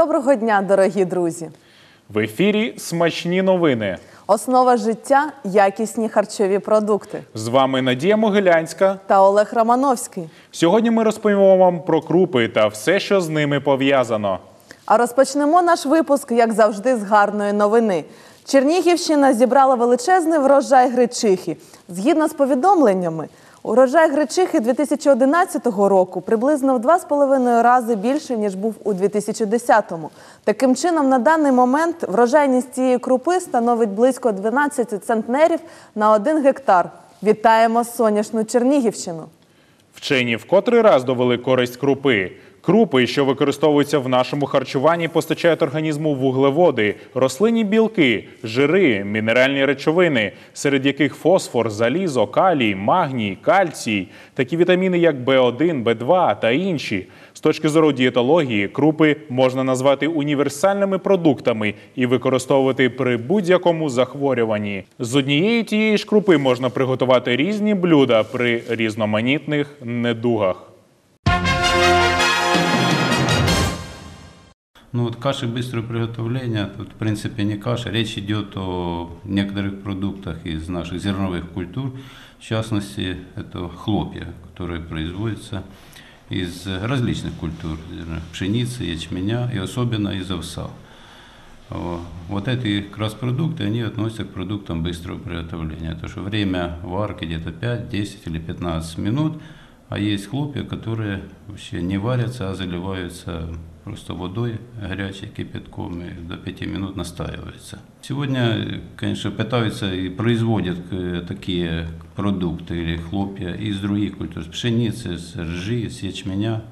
Доброго дня, дорогі друзі! В ефірі смачні новини. Основа життя якісні харчові продукти. З вами Надія Могилянська. Та Олег Романовський. Сьогодні ми розповімо вам про крупи та все, що з ними пов'язано. А розпочнемо наш випуск, як завжди, з гарної новини. Чернігівщина зібрала величезний врожай гречихи. Згідно з повідомленнями, урожай гречихи 2011 року приблизно в 2,5 рази більше, ніж був у 2010-му. Таким чином, на даний момент врожайність цієї крупи становить близько 12 центнерів на 1 гектар. Вітаємо сонячну Чернігівщину! Вчені в котрий раз довели користь крупи. Крупи, що використовуються в нашому харчуванні, постачають організму вуглеводи, рослинні білки, жири, мінеральні речовини, серед яких фосфор, залізо, калій, магній, кальцій, такі вітаміни, як В1, В2 та інші. З точки зору дієтології, крупи можна назвати універсальними продуктами і використовувати при будь-якому захворюванні. З однієї тієї ж крупи можна приготувати різні блюда при різноманітних недугах. Ну вот каши быстрого приготовления, тут в принципе не каша, речь идет о некоторых продуктах из наших зерновых культур, в частности это хлопья, которые производятся из различных культур, пшеницы, ячменя и особенно из овса. Вот эти как раз продукты, они относятся к продуктам быстрого приготовления. То, что время варки где-то 5, 10 или 15 минут, а есть хлопья, которые вообще не варятся, а заливаются просто водой горячей, кипятком, и до 5 минут настаивается. Сегодня, конечно, пытаются и производят э, такие продукты или хлопья из других культур, с пшеницы, с ржи, с ячменя,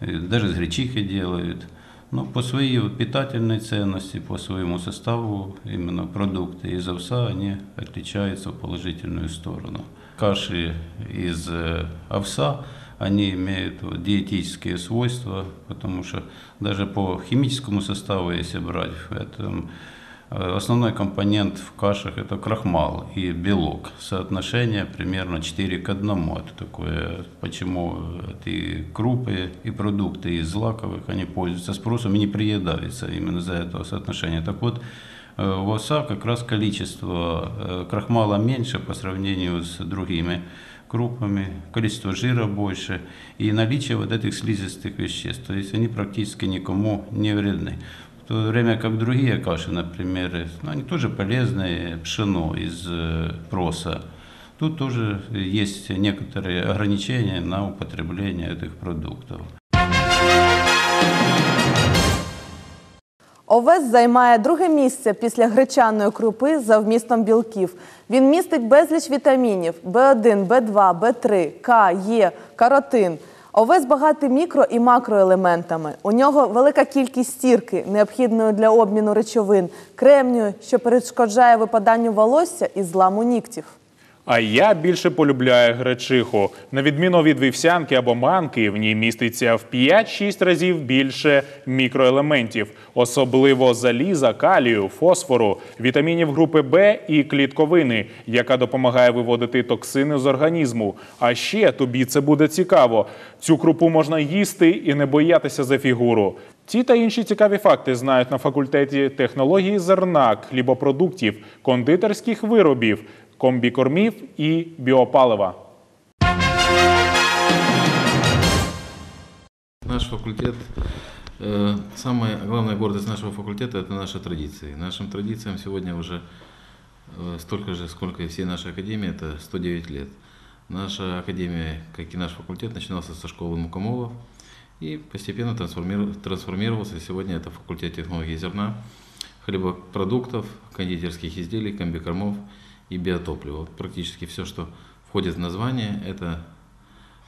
э, даже с гречихи делают. Но по своей вот питательной ценности, по своему составу, именно продукты из овса, они отличаются в положительную сторону. Каши из э, овса – они имеют диетические свойства, потому что даже по химическому составу, если брать, это, э, основной компонент в кашах это крахмал и белок. Соотношение примерно 4 к 1. Это такое, почему эти крупы и продукты из злаковых, они пользуются спросом и не приедаются именно за этого соотношения. Так вот, э, в овса как раз количество э, крахмала меньше по сравнению с другими крупами, количество жира больше и наличие вот этих слизистых веществ. То есть они практически никому не вредны. В то время как другие каши, например, ну, они тоже полезные, пшено из э, проса. Тут тоже есть некоторые ограничения на употребление этих продуктов. Овес займає друге місце після гречаної крупи за вмістом білків. Він містить безліч вітамінів В1, В2, В3, К, Е, каротин. Овес багатий мікро і макроелементами. У нього велика кількість стірки, необхідної для обміну речовин, кремнію, що перешкоджає випаданню волосся і зламу нігтів. А я більше полюбляю гречиху. На відміну від вівсянки або манки, в ній міститься в 5-6 разів більше мікроелементів, особливо заліза, калію, фосфору, вітамінів групи Б і клітковини, яка допомагає виводити токсини з організму. А ще тобі це буде цікаво. Цю крупу можна їсти і не боятися за фігуру. Ці та інші цікаві факти знають на факультеті технології зерна, хлібопродуктів, кондитерських виробів комбікормів і біопалива. Наш факультет, э, самая главная гордость нашего факультета – это наши традиции. Нашим традициям сегодня уже э, столько же, сколько и всей нашей академии, это 109 лет. Наша академия, как и наш факультет, начинался со школы Мукомолов и постепенно трансформировался. Сегодня это факультет технологии зерна, хлебопродуктов, кондитерских изделий, комбикормов – и биотопливо. Вот практически все, что входит в название, это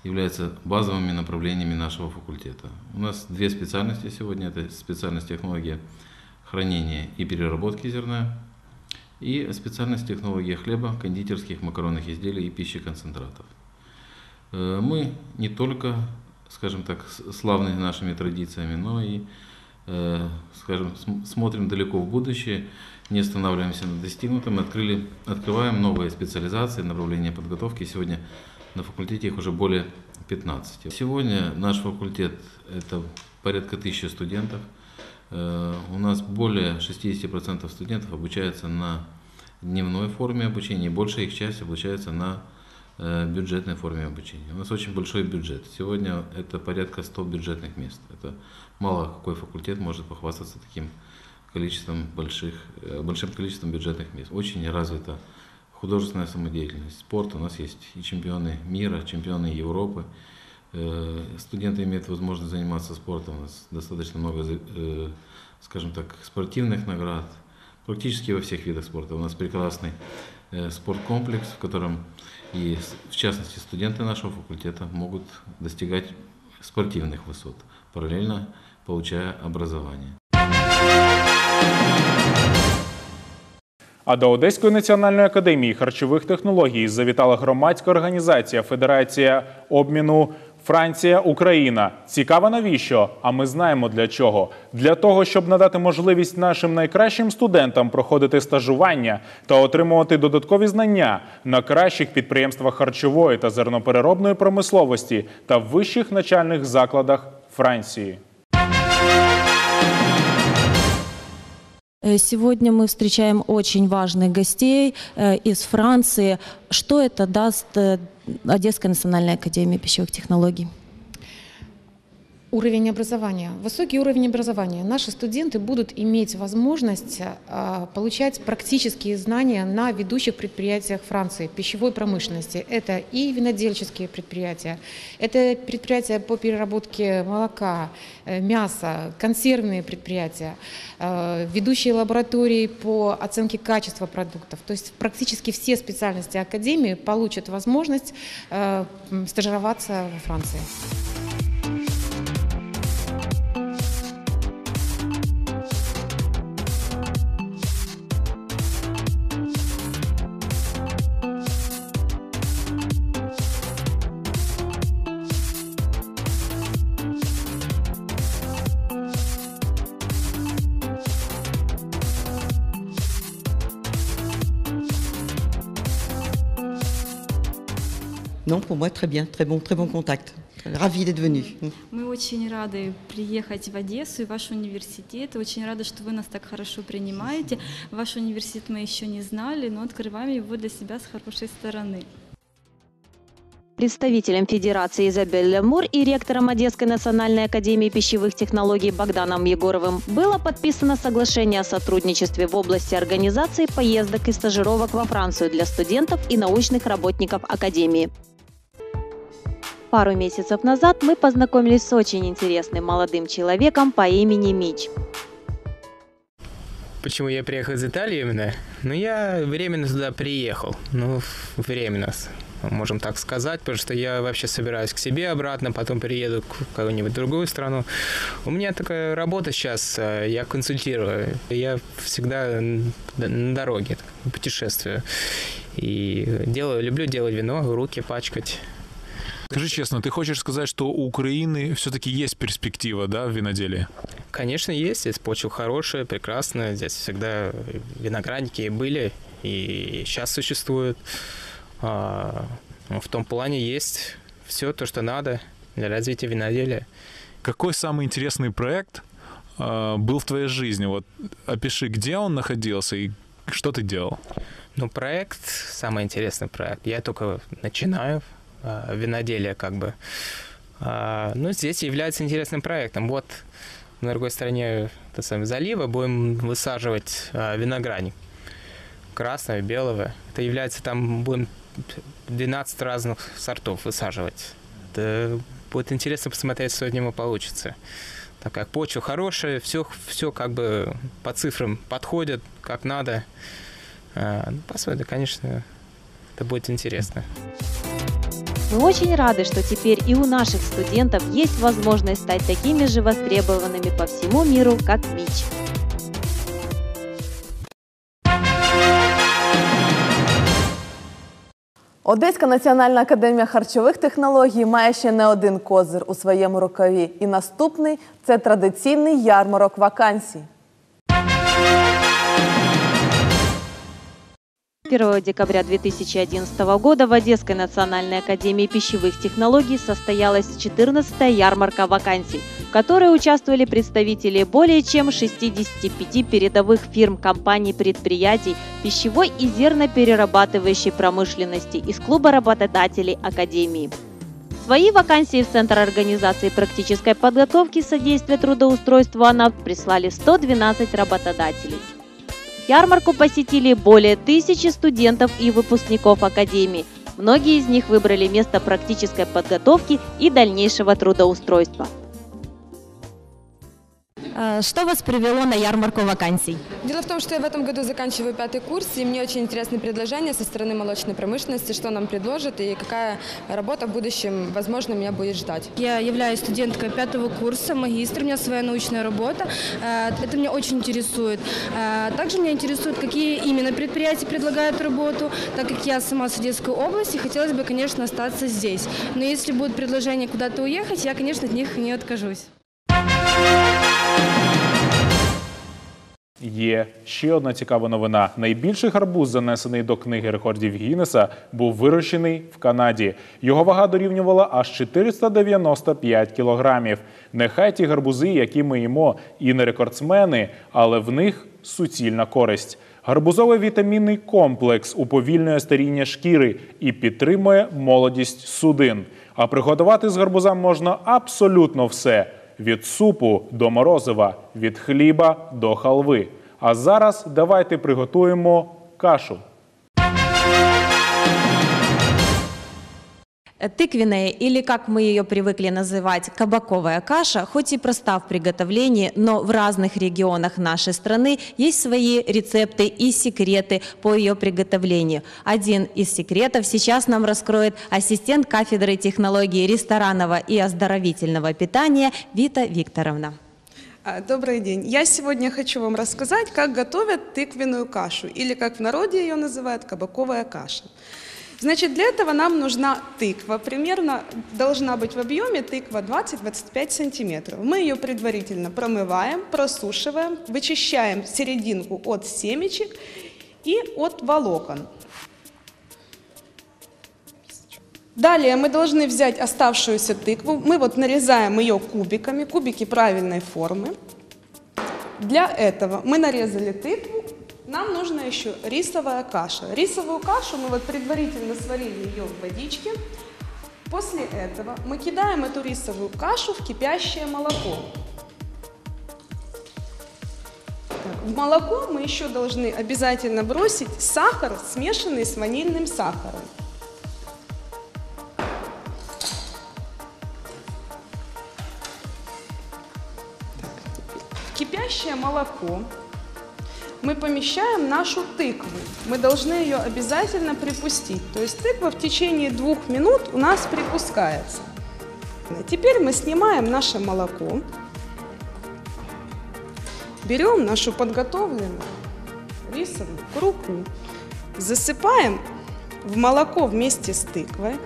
является базовыми направлениями нашего факультета. У нас две специальности сегодня. Это специальность технология хранения и переработки зерна и специальность технология хлеба, кондитерских, макаронных изделий и пищеконцентратов. Э, мы не только, скажем так, славны нашими традициями, но и, скажем, смотрим далеко в будущее не останавливаемся на достигнутом, открыли, открываем новые специализации, направления подготовки. Сегодня на факультете их уже более 15. Сегодня наш факультет – это порядка тысячи студентов. Э, У нас более 60% студентов обучаются на дневной форме обучения, большая их часть обучается на э, бюджетной форме обучения. У нас очень большой бюджет. Сегодня это порядка 100 бюджетных мест. Это мало какой факультет может похвастаться таким количеством больших, э, большим количеством бюджетных мест. Очень развита художественная самодеятельность. Спорт. У нас есть и чемпионы мира, чемпионы Европы. Э, Студенты имеют возможность заниматься спортом. У нас достаточно много, э, скажем так, спортивных наград. Практически во всех видах спорта. У нас прекрасный э, спорткомплекс, в котором и, с- в частности, студенты нашего факультета могут достигать спортивных высот, параллельно получая образование. А до Одеської національної академії харчових технологій завітала громадська організація Федерація обміну Франція Україна. Цікаво навіщо? А ми знаємо для чого. Для того, щоб надати можливість нашим найкращим студентам проходити стажування та отримувати додаткові знання на кращих підприємствах харчової та зернопереробної промисловості та вищих начальних закладах Франції. Сегодня мы встречаем очень важных гостей э, из Франции. Что это даст э, Одесской национальной академии пищевых технологий? Уровень образования. Высокий уровень образования. Наши студенты будут иметь возможность а, получать практические знания на ведущих предприятиях Франции, пищевой промышленности. Это и винодельческие предприятия, это предприятия по переработке молока, э, мяса, консервные предприятия, э, ведущие лаборатории по оценке качества продуктов. То есть практически все специальности Академии получат возможность э, стажироваться во Франции. Non, pour moi, très bien, très bon, très bon contact. Ravi d'être venu. Мы очень рады приехать в Одессу и ваш университет. Очень рада, что вы нас так хорошо принимаете. Ваш университет мы еще не знали, но открываем его для себя с хорошей стороны. Представителем Федерации Изабель Лемур и ректором Одесской национальной академии пищевых технологий Богданом Егоровым было подписано соглашение о сотрудничестве в области организации поездок и стажировок во Францию для студентов и научных работников Академии. Пару месяцев назад мы познакомились с очень интересным молодым человеком по имени Мич. Почему я приехал из Италии именно? Ну, я временно туда приехал. Ну, временно, можем так сказать, потому что я вообще собираюсь к себе обратно, потом перееду в какую-нибудь другую страну. У меня такая работа сейчас, э, я консультирую. Я всегда на дороге, путешествую. И делаю, люблю делать вино, руки пачкать. Скажи честно, ты хочешь сказать, что у Украины все-таки есть перспектива, да, в виноделии? Конечно, есть. Здесь почва хорошая, прекрасная. Здесь всегда виноградники были, и сейчас существуют. А, В том плане есть все то, что надо для развития виноделия. Какой самый интересный проект э, был в твоей жизни? Вот опиши, где он находился и что ты делал? Ну, проект, самый интересный проект. Я только начинаю а, виноделие, как бы. А, ну, здесь является интересным проектом. Вот на другой стороне это самое, залива будем высаживать а, виноградник. Красного, белого. Это является там, будем 12 разных сортов высаживать. Это будет интересно посмотреть, что от него получится. Так как почва хорошая, все, все как бы по цифрам подходит, как надо. А, ну, посмотрим, конечно, это будет интересно. Мы очень рады, что теперь и у наших студентов есть возможность стать такими же востребованными по всему миру, как Мич. Одеська національна академія харчових технологій має ще не один козир у своєму рукаві. І наступний це традиційний ярмарок вакансій. 1 декабря 2011 года в Одесской национальной академии пищевых технологий состоялась 14-я ярмарка вакансий. в которой участвовали представители более чем 65 передовых фирм, компаний, предприятий, пищевой и зерноперерабатывающей промышленности из клуба работодателей Академии. Свои вакансии в Центр организации практической подготовки содействия трудоустройству АНАП прислали 112 работодателей. Ярмарку посетили более тысячи студентов и выпускников Академии. Многие из них выбрали место практической подготовки и дальнейшего трудоустройства. А, Что вас привело на ярмарку вакансий? Дело в том, что я в этом году заканчиваю пятый курс, и мне очень интересны предложения со стороны молочной промышленности, что нам предложат и какая работа в будущем, возможно, меня будет ждать. Я являюсь студенткой пятого курса, магистр, у меня своя научная работа. Э, Это меня очень интересует. Э, Также меня интересует, какие именно предприятия предлагают работу, так как я сама с Одесской области, хотелось бы, конечно, остаться здесь. Но если будет предложение куда-то уехать, я, конечно, от них не откажусь. Є ще одна цікава новина. Найбільший гарбуз, занесений до книги рекордів Гіннеса, був вирощений в Канаді. Його вага дорівнювала аж 495 кілограмів. Нехай ті гарбузи, які ми їмо, і не рекордсмени, але в них суцільна користь. Гарбузовий вітамінний комплекс уповільнює старіння шкіри і підтримує молодість судин. А приготувати з гарбуза можна абсолютно все від супу до морозива, від хліба до халви. А зараз давайте приготуємо кашу. Тыквенная, или как мы ее привыкли называть, кабаковая каша, хоть и проста в приготовлении, но в разных регионах нашей страны есть свои рецепты и секреты по ее приготовлению. Один из секретов сейчас нам раскроет ассистент кафедры технологии ресторанного и оздоровительного питания Вита Викторовна. А, Добрый день. Я сегодня хочу вам рассказать, как готовят тыквенную кашу, или как в народе ее называют кабаковая каша. Значит, для этого нам нужна тыква. Примерно должна быть в объеме тыква 20-25 сантиметров. Мы ее предварительно промываем, просушиваем, вычищаем серединку от семечек и от волокон. Далее мы должны взять оставшуюся тыкву. Мы вот нарезаем ее кубиками, кубики правильной формы. Для этого мы нарезали тыкву. Нам нужна еще рисовая каша. Рисовую кашу мы вот предварительно сварили ее в водичке. После этого мы кидаем эту рисовую кашу в кипящее молоко. Так, В молоко мы еще должны обязательно бросить сахар, смешанный с ванильным сахаром. В кипящее молоко мы помещаем нашу тыкву. Мы должны ее обязательно припустить. То есть тыква в течение двух минут у нас припускается. Теперь мы снимаем наше молоко, берем нашу подготовленную рисовую крупу, засыпаем в молоко вместе с тыквой,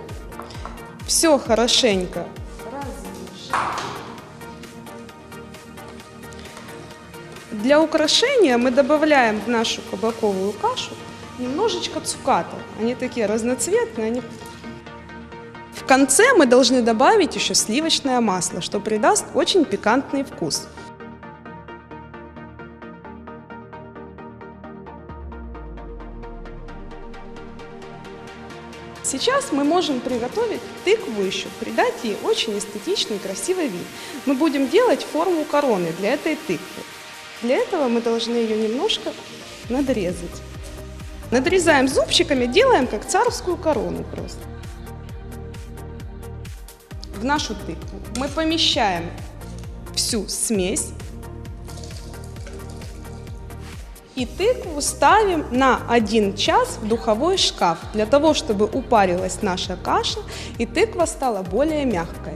все хорошенько Для украшения мы добавляем в нашу кабаковую кашу немножечко цуката. Они такие разноцветные. Они... В конце мы должны добавить еще сливочное масло, что придаст очень пикантный вкус. Сейчас мы можем приготовить тыкву еще, придать ей очень эстетичный красивый вид. Мы будем делать форму короны для этой тыквы. Для этого мы должны ее немножко надрезать. Надрезаем зубчиками, делаем как царскую корону просто. В нашу тыкву мы помещаем всю смесь и тыкву ставим на 1 час в духовой шкаф для того, чтобы упарилась наша каша и тыква стала более мягкой.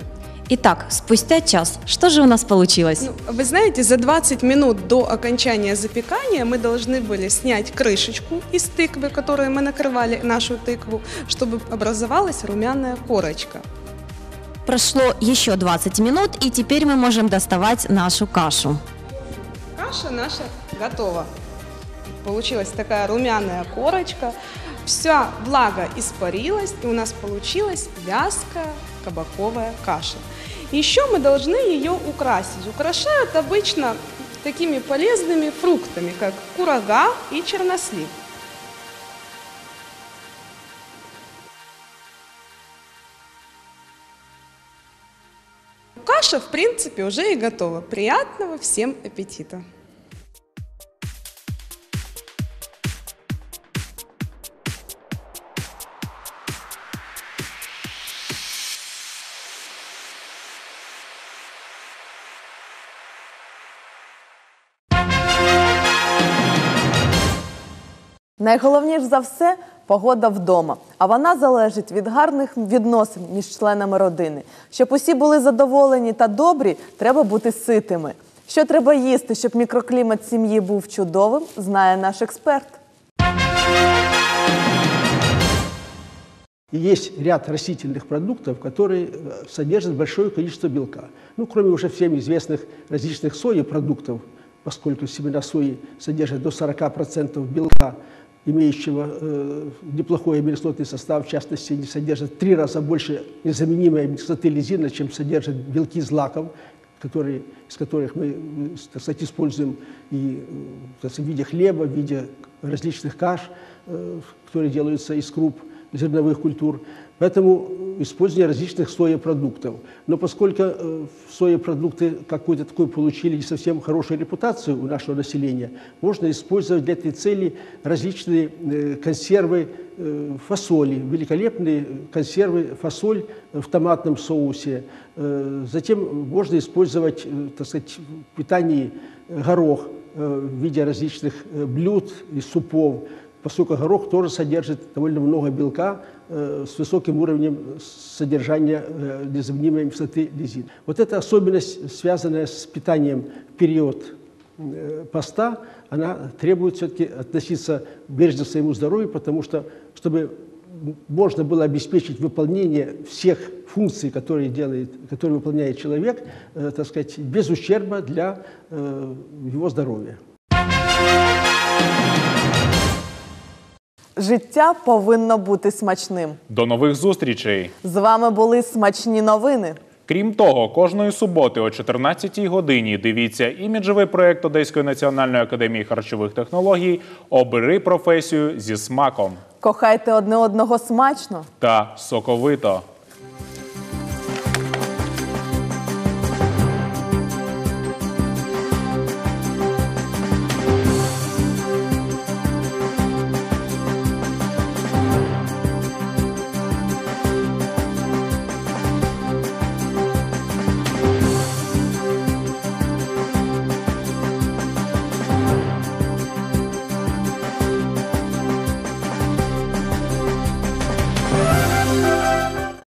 Итак, спустя час, что же у нас получилось? Ну, вы знаете, за 20 минут до окончания запекания мы должны были снять крышечку из тыквы, которой мы накрывали нашу тыкву, чтобы образовалась румяная корочка. Прошло еще 20 минут, и теперь мы можем доставать нашу кашу. Каша наша готова. Получилась такая румяная корочка. Вся влага испарилась, и у нас получилась вязкая кабаковая каша. Еще мы должны ее украсить. Украшают обычно такими полезными фруктами, как курага и чернослив. Каша, в принципе, уже и готова. Приятного всем аппетита! Найголовніше за все погода вдома, а вона залежить від гарних відносин між членами родини. Щоб усі були задоволені та добрі, треба бути ситими. Що треба їсти, щоб мікроклімат сім'ї був чудовим, знає наш експерт. И есть ряд растительных продуктов, которые э, содержат большое количество белка. Ну, кроме уже всем известных различных сои-продуктов, поскольку семена сои содержат до 40% белка, имеющего э, неплохой аминокислотный состав, в частности, они содержат в три раза больше незаменимой аминокислоты лизина, чем содержат белки злаков, которые, из которых мы, э, так сказать, используем и э, сказать, в виде хлеба, в виде различных каш, э, которые делаются из круп зерновых культур. Поэтому использование различных соепродуктов. Но поскольку э, соепродукты какой-то такой получили не совсем хорошую репутацию у нашего населения, можно использовать для этой цели различные э, консервы э, фасоли, великолепные консервы фасоль в томатном соусе. Затем можно использовать, так сказать, в питании горох в виде различных блюд и супов поскольку горох тоже содержит довольно много белка э, с высоким уровнем содержания э, незаменимой кислоты лизин. Вот эта особенность, связанная с питанием в период э, поста, она требует все-таки относиться бережно к своему здоровью, потому что, чтобы можно было обеспечить выполнение всех функций, которые, делает, которые выполняет человек, э, так сказать, без ущерба для э, его здоровья. Життя повинно бути смачним. До нових зустрічей! З вами були смачні новини. Крім того, кожної суботи о 14-й годині дивіться іміджевий проєкт Одеської національної академії харчових технологій Обери професію зі смаком Кохайте одне одного смачно. та соковито.